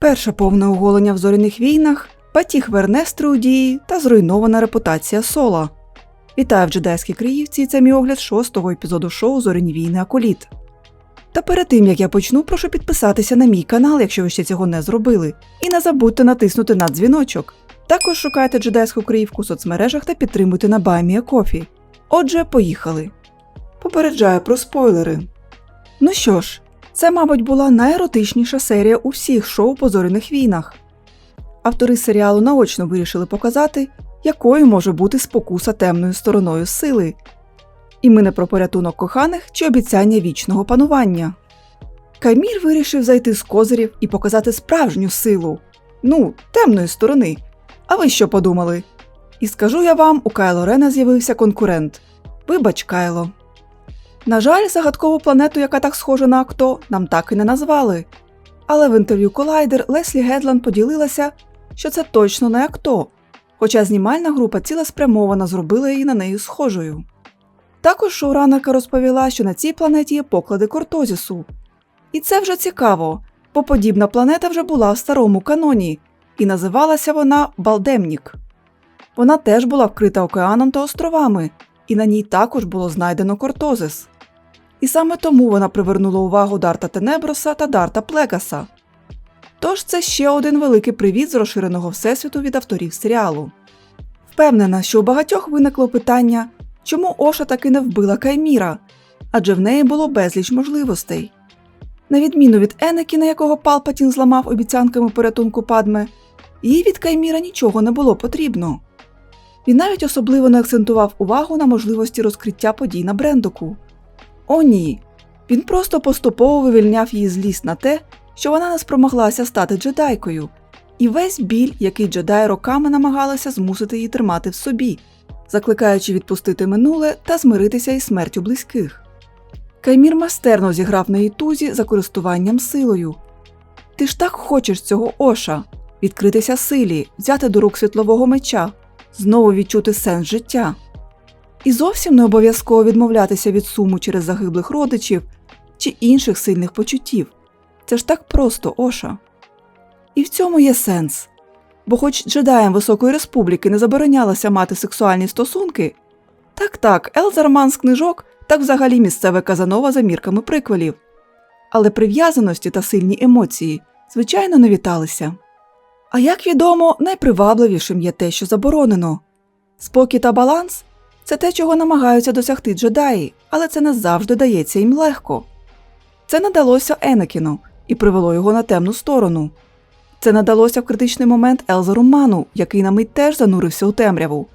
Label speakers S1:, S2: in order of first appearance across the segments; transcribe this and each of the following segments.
S1: Перше повне оголення в зоряних війнах, батіг Вернестри у дії та зруйнована репутація Сола. Вітаю в джедайській Криївці, це мій огляд шостого епізоду шоу Зоряні війни Аколіт. Та перед тим як я почну, прошу підписатися на мій канал, якщо ви ще цього не зробили, і не забудьте натиснути на дзвіночок. Також шукайте джедайську Криївку в соцмережах та підтримуйте на Баймія Кофі. Отже, поїхали. Попереджаю про спойлери. Ну що ж, це, мабуть, була найеротичніша серія у всіх шоу по зоряних війнах. Автори серіалу наочно вирішили показати, якою може бути спокуса темною стороною сили. І ми не про порятунок коханих чи обіцяння вічного панування. Каймір вирішив зайти з козирів і показати справжню силу. Ну, темної сторони. А ви що подумали? І скажу я вам, у Кайло Рена з'явився конкурент. Вибач, Кайло. На жаль, загадкову планету, яка так схожа на Акто, нам так і не назвали. Але в інтерв'ю Колайдер Леслі Гедлан поділилася, що це точно не Акто, хоча знімальна група цілеспрямовано зробила її на неї схожою. Також шоуранерка розповіла, що на цій планеті є поклади Кортозісу. І це вже цікаво, бо подібна планета вже була в старому каноні, і називалася вона Балдемнік. Вона теж була вкрита океаном та островами, і на ній також було знайдено Кортозис. І саме тому вона привернула увагу Дарта Тенеброса та Дарта Плекаса. Тож це ще один великий привіт з розширеного всесвіту від авторів серіалу. Впевнена, що у багатьох виникло питання, чому Оша таки не вбила Кайміра, адже в неї було безліч можливостей. На відміну від Енекіна, якого Палпатін зламав обіцянками порятунку Падме, їй від Кайміра нічого не було потрібно. Він навіть особливо не акцентував увагу на можливості розкриття подій на Брендоку. О, ні. Він просто поступово вивільняв її злість на те, що вона не спромоглася стати джедайкою, і весь біль, який джедаї роками намагалися змусити її тримати в собі, закликаючи відпустити минуле та змиритися із смертю близьких. Каймір майстерно зіграв на її тузі за користуванням силою. Ти ж так хочеш цього Оша відкритися силі, взяти до рук світлового меча, знову відчути сенс життя. І зовсім не обов'язково відмовлятися від суму через загиблих родичів чи інших сильних почуттів. Це ж так просто, Оша. І в цьому є сенс. Бо, хоч джедаям Високої Республіки не заборонялося мати сексуальні стосунки, так так, Елзерман з книжок так взагалі місцеве казанова за мірками приквелів. Але прив'язаності та сильні емоції, звичайно, не віталися. А як відомо, найпривабливішим є те, що заборонено. Спокій та баланс це те, чого намагаються досягти джедаї, але це не завжди дається їм легко. Це не далося Енекіну і привело його на темну сторону. Це не далося в критичний момент Елзеру Ману, який на мить теж занурився у темряву.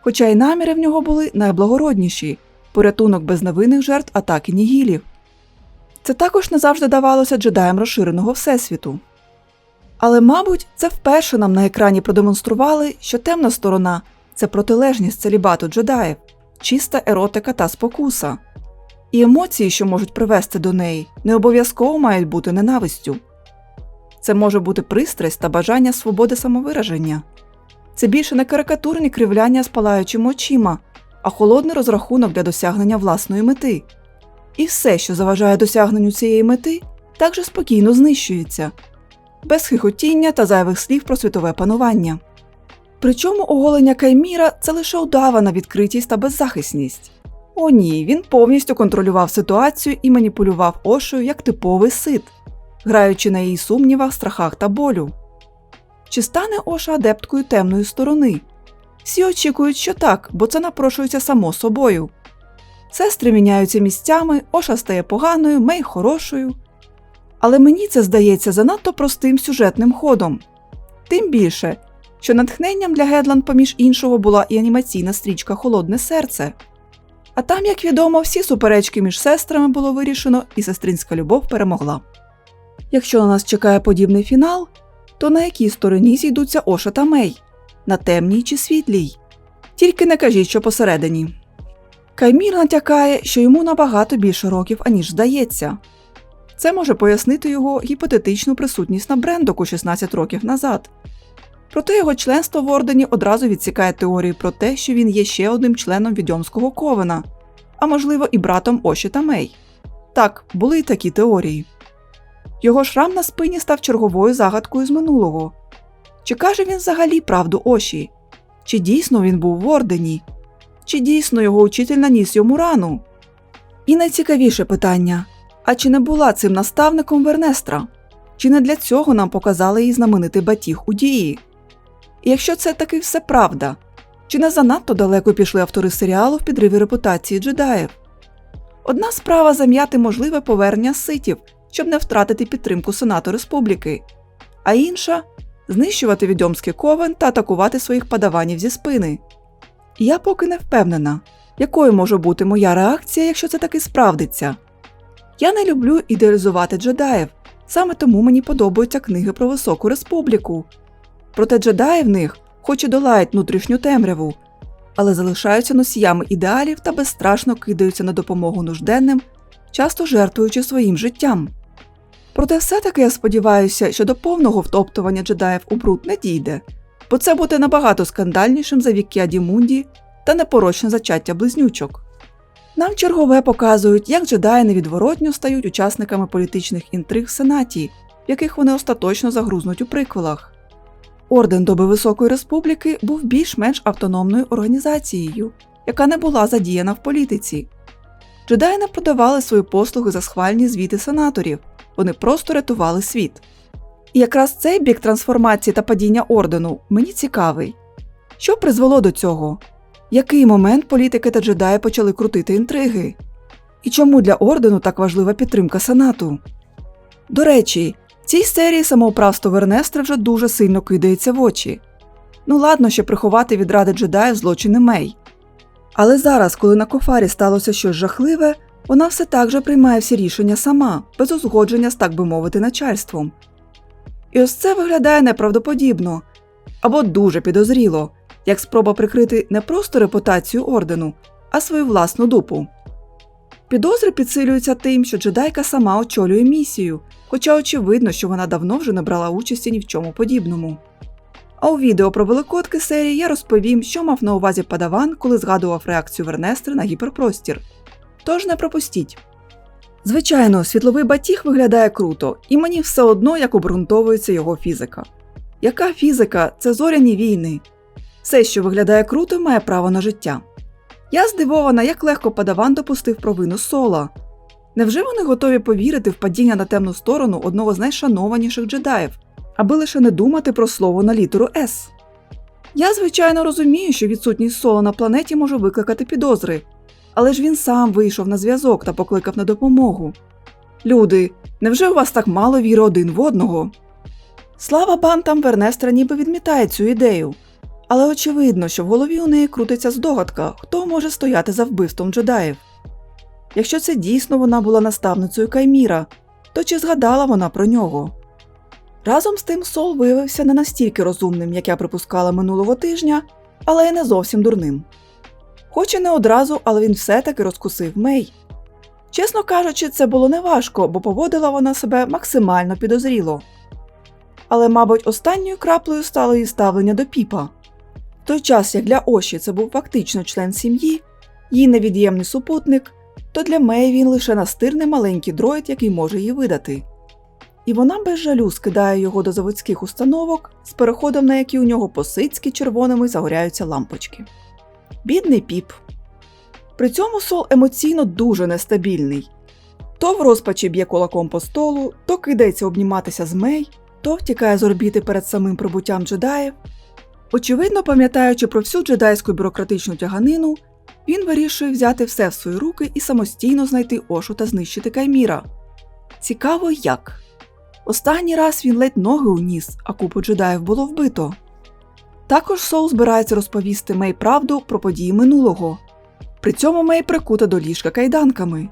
S1: Хоча й наміри в нього були найблагородніші порятунок безневинних жертв атаки Нігілів. Це також не завжди давалося джедаям розширеного всесвіту. Але, мабуть, це вперше нам на екрані продемонстрували, що темна сторона це протилежність целібату джедаїв, чиста еротика та спокуса. І емоції, що можуть привести до неї, не обов'язково мають бути ненавистю. Це може бути пристрасть та бажання свободи самовираження. Це більше не карикатурні кривляння з палаючими очима, а холодний розрахунок для досягнення власної мети. І все, що заважає досягненню цієї мети, також спокійно знищується, без хихотіння та зайвих слів про світове панування. Причому оголення Кайміра це лише удавана відкритість та беззахисність. О ні, він повністю контролював ситуацію і маніпулював Ошою як типовий сит, граючи на її сумнівах, страхах та болю. Чи стане Оша адепткою темної сторони? Всі очікують, що так, бо це напрошується само собою. Сестри міняються місцями, Оша стає поганою, Мей хорошою. Але мені це здається занадто простим сюжетним ходом. Тим більше, що натхненням для Гедланд, поміж іншого, була і анімаційна стрічка Холодне серце. А там, як відомо, всі суперечки між сестрами було вирішено, і сестринська любов перемогла. Якщо на нас чекає подібний фінал, то на якій стороні зійдуться Оша та Мей? На темній чи світлій? Тільки не кажіть, що посередині. Каймір натякає, що йому набагато більше років, аніж здається. Це може пояснити його гіпотетичну присутність на брендоку 16 років назад. Проте його членство в ордені одразу відсікає теорії про те, що він є ще одним членом відьомського ковена, а можливо і братом Оші та Мей. Так, були й такі теорії. Його шрам на спині став черговою загадкою з минулого. Чи каже він взагалі правду Оші? Чи дійсно він був в ордені? Чи дійсно його учитель наніс йому рану? І найцікавіше питання: а чи не була цим наставником Вернестра? Чи не для цього нам показали її знаменитий батіг у дії? І якщо це таки все правда, чи не занадто далеко пішли автори серіалу в підриві репутації джедаїв? Одна справа зам'яти можливе повернення ситів, щоб не втратити підтримку Сенату Республіки, а інша знищувати відьомський ковен та атакувати своїх падаванів зі спини. Я поки не впевнена, якою може бути моя реакція, якщо це таки справдиться. Я не люблю ідеалізувати джедаїв, саме тому мені подобаються книги про високу республіку. Проте джедаї в них, хоч і долають внутрішню темряву, але залишаються носіями ідеалів та безстрашно кидаються на допомогу нужденним, часто жертвуючи своїм життям. Проте все-таки я сподіваюся, що до повного втоптування джедаїв у бруд не дійде, бо це буде набагато скандальнішим за віки Адімунді та непорочне зачаття близнючок. Нам чергове показують, як джедаї невідворотньо стають учасниками політичних інтриг в Сенаті, в яких вони остаточно загрузнуть у приквелах. Орден Доби Високої Республіки був більш-менш автономною організацією, яка не була задіяна в політиці. Джедаї не продавали свої послуги за схвальні звіти сенаторів, вони просто рятували світ. І якраз цей бік трансформації та падіння ордену мені цікавий. Що призвело до цього? Який момент політики та джедаї почали крутити інтриги? І чому для ордену так важлива підтримка Сенату? До речі, цій серії самоуправство Вернестра вже дуже сильно кидається в очі. Ну ладно, ще приховати від ради джедаїв злочини Мей. Але зараз, коли на кофарі сталося щось жахливе, вона все так же приймає всі рішення сама, без узгодження з так би мовити начальством. І ось це виглядає неправдоподібно або дуже підозріло, як спроба прикрити не просто репутацію ордену, а свою власну дупу. Підозри підсилюються тим, що джедайка сама очолює місію, хоча очевидно, що вона давно вже не брала участі ні в чому подібному. А у відео про великодки серії я розповім, що мав на увазі падаван, коли згадував реакцію Вернестри на гіперпростір. Тож не пропустіть. Звичайно, світловий батіг виглядає круто, і мені все одно як обґрунтовується його фізика. Яка фізика це зоряні війни? Все, що виглядає круто, має право на життя. Я здивована, як легко падаван допустив провину сола. Невже вони готові повірити в падіння на темну сторону одного з найшанованіших джедаїв, аби лише не думати про слово на літеру С? Я, звичайно, розумію, що відсутність сола на планеті може викликати підозри, але ж він сам вийшов на зв'язок та покликав на допомогу. Люди, невже у вас так мало віри один в одного? Слава бантам Вернестра ніби відмітає цю ідею, але очевидно, що в голові у неї крутиться здогадка, хто може стояти за вбивством джедаїв. Якщо це дійсно вона була наставницею Кайміра, то чи згадала вона про нього? Разом з тим Сол виявився не настільки розумним, як я припускала минулого тижня, але й не зовсім дурним. Хоч і не одразу, але він все-таки розкусив Мей. Чесно кажучи, це було неважко, бо поводила вона себе максимально підозріло. Але, мабуть, останньою краплею стало її ставлення до піпа. В той час, як для Оші це був фактично член сім'ї, її невід'ємний супутник, то для Мей він лише настирний маленький дроїд, який може її видати. І вона без жалю скидає його до заводських установок з переходом, на які у нього посицьки червоними загоряються лампочки. Бідний піп. При цьому сол емоційно дуже нестабільний. То в розпачі б'є кулаком по столу, то кидається обніматися з Мей, то втікає з орбіти перед самим прибуттям джедаїв. Очевидно, пам'ятаючи про всю джедайську бюрократичну тяганину, він вирішує взяти все в свої руки і самостійно знайти Ошу та знищити Кайміра. Цікаво як. Останній раз він ледь ноги уніс, а купу джедаїв було вбито. Також Сол збирається розповісти Мей правду про події минулого. При цьому Мей прикута до ліжка кайданками.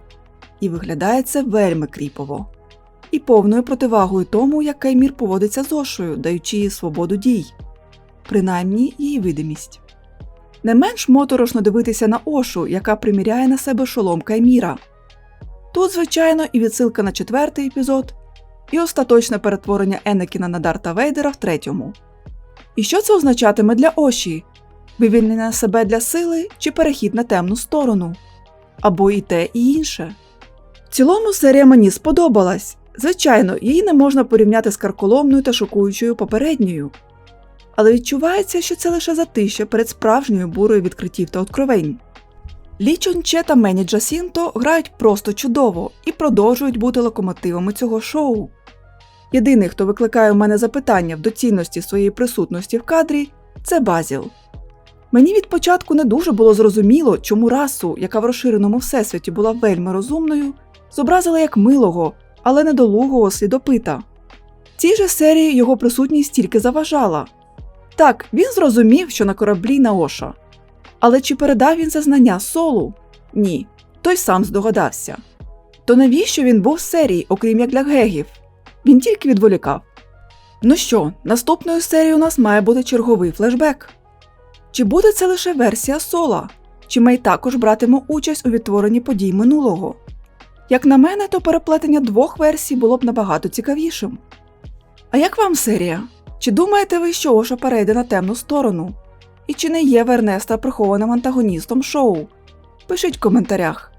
S1: І виглядає це вельми кріпово. І повною противагою тому, як Каймір поводиться з Ошою, даючи їй свободу дій, принаймні її видимість. Не менш моторошно дивитися на Ошу, яка приміряє на себе шолом Кайміра. Тут, звичайно, і відсилка на четвертий епізод, і остаточне перетворення Енекіна на Дарта Вейдера в третьому. І що це означатиме для Оші? Вивільнення себе для сили чи перехід на темну сторону? Або і те, і інше. В цілому серія мені сподобалась. Звичайно, її не можна порівняти з карколомною та шокуючою попередньою. Але відчувається, що це лише затища перед справжньою бурою відкриттів та откровень. Лі Чонче та Мені Джасінто грають просто чудово і продовжують бути локомотивами цього шоу. Єдиний, хто викликає у мене запитання в доцільності своєї присутності в кадрі, це Базіл. Мені від початку не дуже було зрозуміло, чому расу, яка в розширеному всесвіті була вельми розумною, зобразили як милого, але недолугого слідопита. В цій же серії його присутність тільки заважала. Так, він зрозумів, що на кораблі Наоша. Але чи передав він це знання солу? Ні, той сам здогадався. То навіщо він був в серії, окрім як для гегів? Він тільки відволікав. Ну що, наступною серією у нас має бути черговий флешбек. Чи буде це лише версія сола? Чи Мей також братиме участь у відтворенні подій минулого? Як на мене, то переплетення двох версій було б набагато цікавішим. А як вам серія? Чи думаєте ви, що Оша перейде на темну сторону? І чи не є Вернеста прихованим антагоністом шоу? Пишіть в коментарях.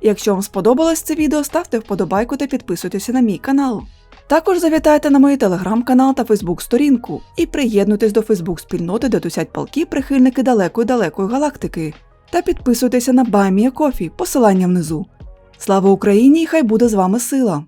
S1: Якщо вам сподобалось це відео, ставте вподобайку та підписуйтеся на мій канал. Також завітайте на мій телеграм-канал та фейсбук-сторінку і приєднуйтесь до фейсбук-спільноти, де тусять палки прихильники далекої далекої галактики. Та підписуйтеся на Баймія Кофі, посилання внизу. Слава Україні і хай буде з вами сила!